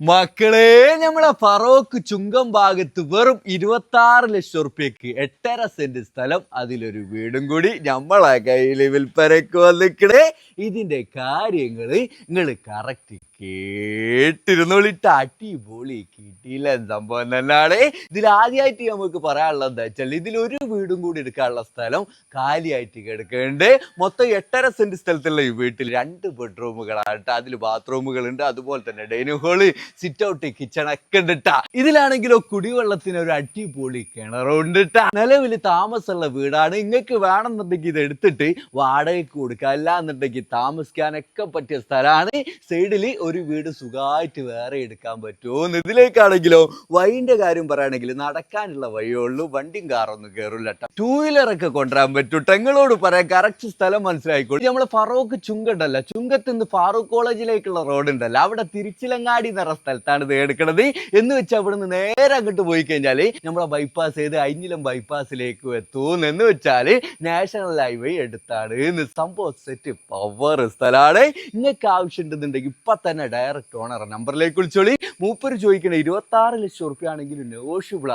മക്കളെ നമ്മളെ ഫറോക്ക് ചുങ്കം ഭാഗത്ത് വെറും ഇരുപത്തി ആറ് ലക്ഷം റുപ്യക്ക് എട്ടര സെന്റ് സ്ഥലം അതിലൊരു വീടും കൂടി നമ്മളെ കയ്യിൽ വിൽപ്പനക്ക് വന്നിക്കണേ. ഇതിന്റെ കാര്യങ്ങൾ നിങ്ങൾ കറക്റ്റ് കേട്ടിരുന്നോളിട്ട് അടിപൊളി കിട്ടിയില്ല സംഭവം തന്നെയാണ് ഇതിൽ ആദ്യമായിട്ട് നമുക്ക് പറയാനുള്ളത് എന്താ വെച്ചാൽ ഇതിൽ ഒരു വീടും കൂടി എടുക്കാനുള്ള സ്ഥലം കാലിയായിട്ട് കിടക്കുന്നുണ്ട് മൊത്തം എട്ടര സെന്റ് സ്ഥലത്തുള്ള ഈ വീട്ടിൽ രണ്ട് ബെഡ്റൂമുകളാണ് അതിൽ അതിൽ ബാത്റൂമുകളുണ്ട് അതുപോലെ തന്നെ dining hall sit out kitchen ഉണ്ട് കേട്ടാ ഇതിലാണെങ്കിലോ കുടിവെള്ളത്തിന് ഒരു അടിപൊളി കിണറുണ്ട് കേട്ടാ നിലവിൽ താമസമുള്ള വീടാണ്. നിങ്ങൾക്ക് വേണമെന്നുണ്ടെങ്കിൽ ഇത് എടുത്തിട്ട് വാടകയ്ക്ക് കൊടുക്കുക അല്ല എന്നുണ്ടെങ്കിൽ താമസിക്കാനൊക്കെ പറ്റിയ സ്ഥലമാണ്. സൈഡിൽ ഒരു വീട് സുഖമായിട്ട് വേറെ എടുക്കാൻ പറ്റുമോ ഇതിലേക്കാണെങ്കിലോ വൈന്റെ കാര്യം പറയുകയാണെങ്കിൽ നടക്കാനുള്ള വഴിയേ ഉള്ളൂ. വണ്ടിയും കാറൊന്നും കയറില്ല ടൂ വീലർ ഒക്കെ കൊണ്ടുവരാൻ പറ്റും. ടെങ്ങളോട് പറയാം കറക്റ്റ് സ്ഥലം മനസ്സിലായിക്കോളൂ. നമ്മൾ ഫറോക്ക് ചുങ്കണ്ടല്ല. ചുങ്കത്ത് നിന്ന് ഫാറൂഖ് കോളേജിലേക്കുള്ള റോഡ് ഉണ്ടല്ലോ. അവിടെ തിരിച്ചിലങ്ങാടി എന്ന സ്ഥലത്താണ് ഇത് എടുക്കണത്. എന്ന് വെച്ചാൽ അവിടെ നിന്ന് നേരെ അങ്ങോട്ട് പോയി കഴിഞ്ഞാൽ നമ്മളെ ബൈപ്പാസ് ചെയ്ത് അഞ്ഞിലം ബൈപ്പാസിലേക്ക് എത്തും. എന്ന് വെച്ചാൽ നാഷണൽ ഹൈവേ എടുത്താണ് സംഭവം സെറ്റ് പവർ സ്ഥലമാണ് നിങ്ങൾക്ക് ആവശ്യമുണ്ടെന്നുണ്ടെങ്കിൽ ഇപ്പൊ തന്നെ ഡയറക്റ്റ് ഓണർ നമ്പറിലേക്ക് വിളിച്ചോളി. മൂപ്പര് ചോദിക്കണേ ഇരുപത്തി ആറ് ലക്ഷം റുപ്യ ആണെങ്കിലും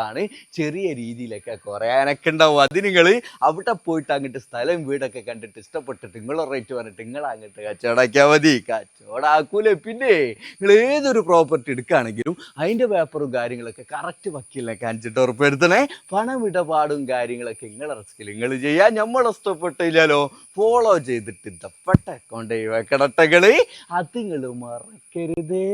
ആണ്. ചെറിയ രീതിയിലൊക്കെ കുറയാനൊക്കെ ഉണ്ടാവും. അത് നിങ്ങൾ അവിടെ പോയിട്ട് അങ്ങോട്ട് സ്ഥലം വീടൊക്കെ കണ്ടിട്ട് ഇഷ്ടപ്പെട്ടിട്ട് നിങ്ങളെ റേറ്റ് പറഞ്ഞിട്ട് നിങ്ങൾ അങ്ങോട്ട് കച്ചവടാക്കിയാൽ മതി. കച്ചവടാക്കൂലേ പിന്നെ നിങ്ങൾ ഏതൊരു പ്രോപ്പർട്ടി എടുക്കുകയാണെങ്കിലും അതിന്റെ പേപ്പറും കാര്യങ്ങളൊക്കെ കറക്റ്റ് വക്കീലിനെ കാണിച്ചിട്ട് ഉറപ്പെടുത്തണേ പണമിടപാടും കാര്യങ്ങളൊക്കെ നിങ്ങളെ റിസ്കിൽ നിങ്ങൾ ചെയ്യാൻ നമ്മൾ ഇഷ്ടപ്പെട്ടില്ലല്ലോ. ഫോളോ ചെയ്തിട്ട് ഇതപ്പെട്ട അക്കൗണ്ട് വെക്കണട്ടകളി അത് നിങ്ങൾ മറക്കരുതേ.